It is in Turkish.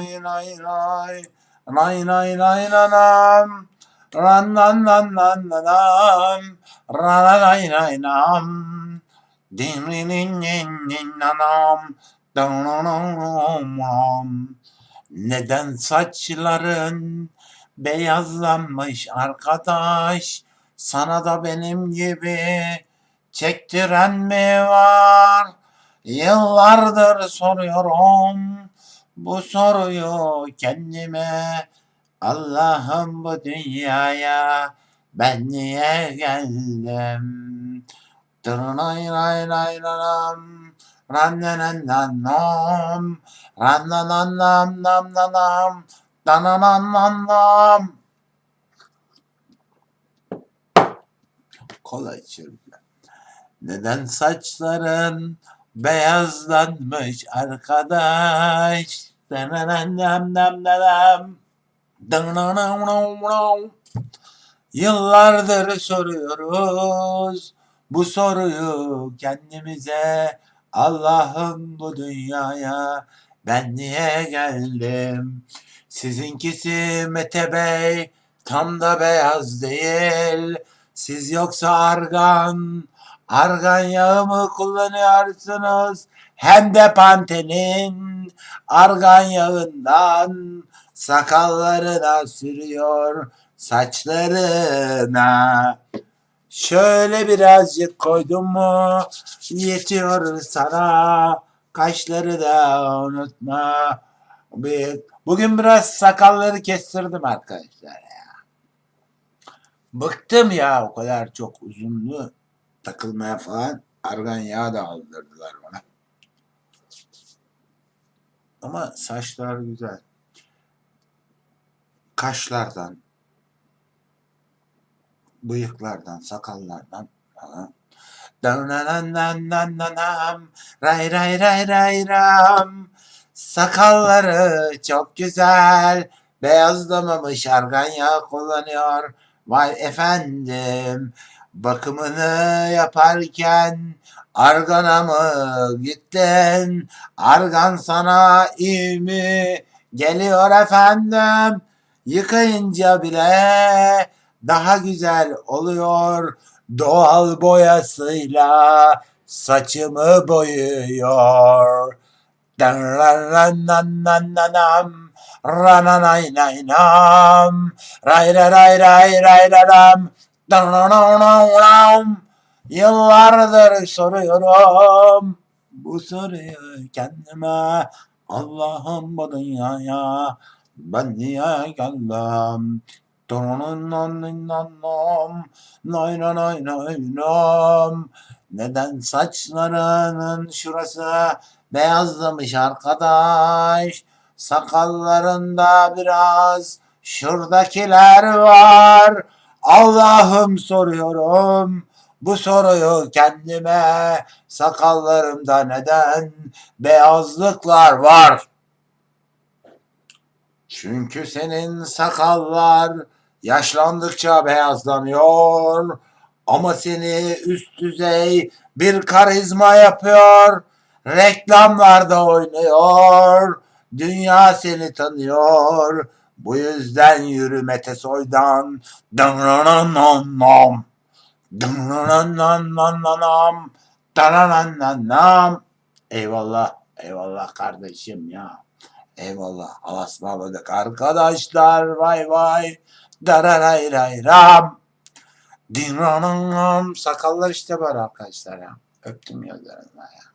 nay nay nay. Nay nay nay nanam ran nan nan nan nanam ran nay nay nam. Din din din din nanam dun. Neden saçların beyazlanmış arkadaş? Sana da benim gibi çektiren mi var? Yıllardır soruyorum bu soruyu kendime. Allah'ım bu dünyaya ben niye geldim? Tırnay ray ray ranam Rannanannam Rannanannam nam nanam Dananannam Kola içiyorum. Neden saçların beyazlanmış arkadaş? Yıllardır soruyoruz bu soruyu kendimize. Allah'ım bu dünyaya ben niye geldim? Sizinkisi Mete Bey tam da beyaz değil. Siz yoksa argan, argan yağı mı kullanıyorsunuz? Hem de pantenin argan yağından sakallarına sürüyor saçlarına. Şöyle birazcık koydum mu yetiyor sana. Kaşları da unutma. Bugün biraz sakalları kestirdim arkadaşlar ya. Bıktım ya o kadar çok uzunlu takılmaya falan. Argan yağı da aldırdılar bana. Ama saçlar güzel. Kaşlardan, bıyıklardan, sakallardan falan. Danananananam, ray ray ray ray ram. Sakalları çok güzel. Beyazlamamış argan yağı kullanıyor. Vay efendim. Bakımını yaparken argana mı gittin? Argan sana iyi mi? Geliyor efendim. Yıkayınca bile daha güzel oluyor. Doğal boyasıyla saçımı boyuyor. Danrananananam, rananaynam, ray ray ray ray ray danrananam. Yıllardır soruyorum bu soruyu kendime. Allah'ım bu dünyaya ben niye geldim? Neden saçlarının şurası beyazlamış arkadaş? Sakallarında biraz şuradakiler var. Allah'ım soruyorum bu soruyu kendime. Sakallarımda neden beyazlıklar var? Çünkü senin sakallar yaşlandıkça beyazlanıyor ama seni üst düzey bir karizma yapıyor. Reklamlarda oynuyor. Dünya seni tanıyor. Bu yüzden yürü Mete Soy'dan. Dınrananam. Dınrananam. Danananam. Eyvallah. Eyvallah kardeşim ya. Eyvallah. Allah'a ısmarladık arkadaşlar. Vay vay. Dararay ray ram. Dinranam. Sakallar işte var arkadaşlar ya. Öptüm gözlerinden ya.